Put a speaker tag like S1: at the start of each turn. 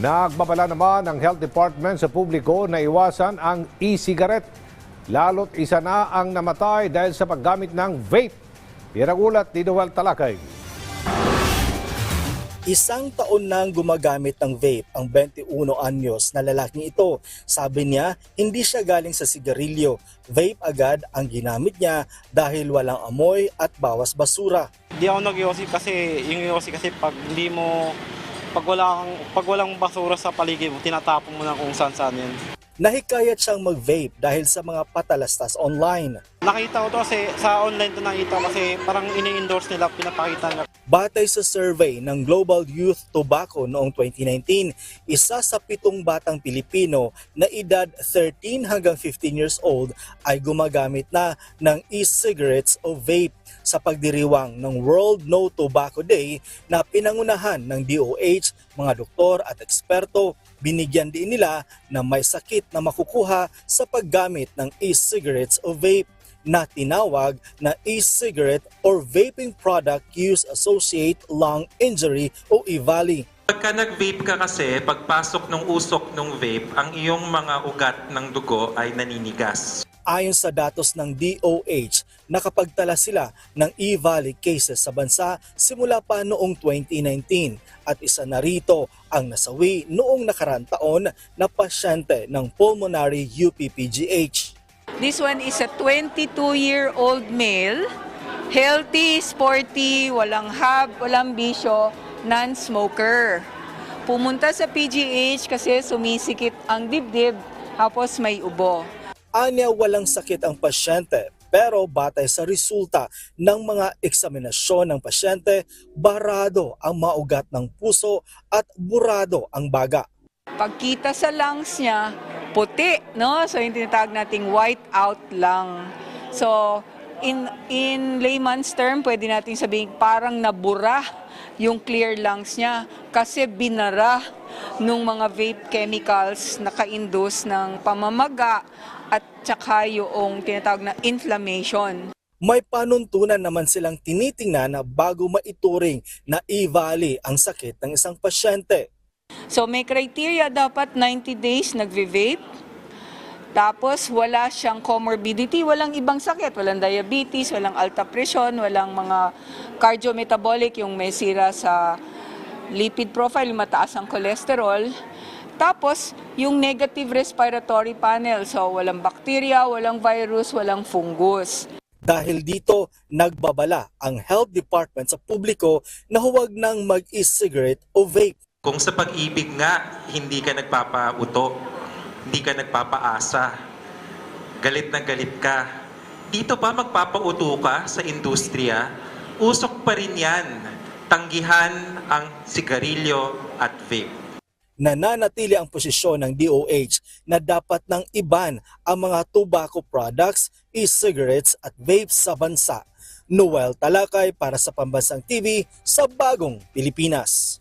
S1: Nagbabala naman ang Health Department sa publiko na iwasan ang e-cigarette. Lalo't isa na ang namatay dahil sa paggamit ng vape. Yan ang ulat ni Noel Talakay.
S2: Isang taon nang gumagamit ng vape ang 21 anyos na lalaking ito. Sabi niya, hindi siya galing sa sigarilyo. Vape agad ang ginamit niya dahil walang amoy at bawas basura.
S3: Di ako nag-yosi kasi yung yosi kasi pag hindi mo pag wala kang, pag walang basura sa paligid mo, tinatapon mo na kung saan saan yun.
S2: Nahikayat siyang mag-vape dahil sa mga patalastas online.
S3: Nakita ko to kasi sa online to nakita kasi parang ini-endorse nila, pinapakita nila.
S2: Batay sa survey ng Global Youth Tobacco noong 2019, isa sa pitong batang Pilipino na edad 13 hanggang 15 years old ay gumagamit na ng e-cigarettes o vape sa pagdiriwang ng World No Tobacco Day na pinangunahan ng DOH, mga doktor at eksperto. Binigyan din nila na may sakit na makukuha sa paggamit ng e-cigarettes o vape na tinawag na e-cigarette or vaping product use associate lung injury o EVALI.
S4: Pagka nag-vape ka kasi, pagpasok ng usok ng vape, ang iyong mga ugat ng dugo ay naninigas.
S2: Ayon sa datos ng DOH, nakapagtala sila ng E-Valley cases sa bansa simula pa noong 2019 at isa na rito ang nasawi noong nakarang taon na pasyente ng pulmonary UPPGH.
S5: This one is a 22-year-old male, healthy, sporty, walang hab, walang bisyo, non-smoker. Pumunta sa PGH kasi sumisikip ang dibdib, tapos may ubo.
S2: Anya walang sakit ang pasyente pero batay sa resulta ng mga eksaminasyon ng pasyente, barado ang maugat ng puso at burado ang baga.
S5: Pagkita sa lungs niya, puti, no? So yung tinatawag nating white out lung. So in in layman's term, pwede nating sabihin parang nabura yung clear lungs niya kasi binara nung mga vape chemicals na ka-induce ng pamamaga at tsaka yung tinatawag na inflammation.
S2: May panuntunan naman silang tinitingnan na bago maituring na i-valley ang sakit ng isang pasyente.
S5: So may criteria dapat 90 days nagve-vape. Tapos wala siyang comorbidity, walang ibang sakit, walang diabetes, walang alta presyon, walang mga cardiometabolic, yung may sira sa lipid profile, mataas ang cholesterol. Tapos, yung negative respiratory panel, so walang bacteria, walang virus, walang fungus.
S2: Dahil dito, nagbabala ang health department sa publiko na huwag nang mag-e-cigarette o vape.
S4: Kung sa pag-ibig nga, hindi ka nagpapauto, hindi ka nagpapaasa, galit na galit ka, dito ba magpapauto ka sa industriya? Usok pa rin yan. Tanggihan ang sigarilyo at vape.
S2: Nananatili ang posisyon ng DOH na dapat nang iban ang mga tobacco products, e-cigarettes at vapes sa bansa. Noel Talakay para sa Pambansang TV sa Bagong Pilipinas.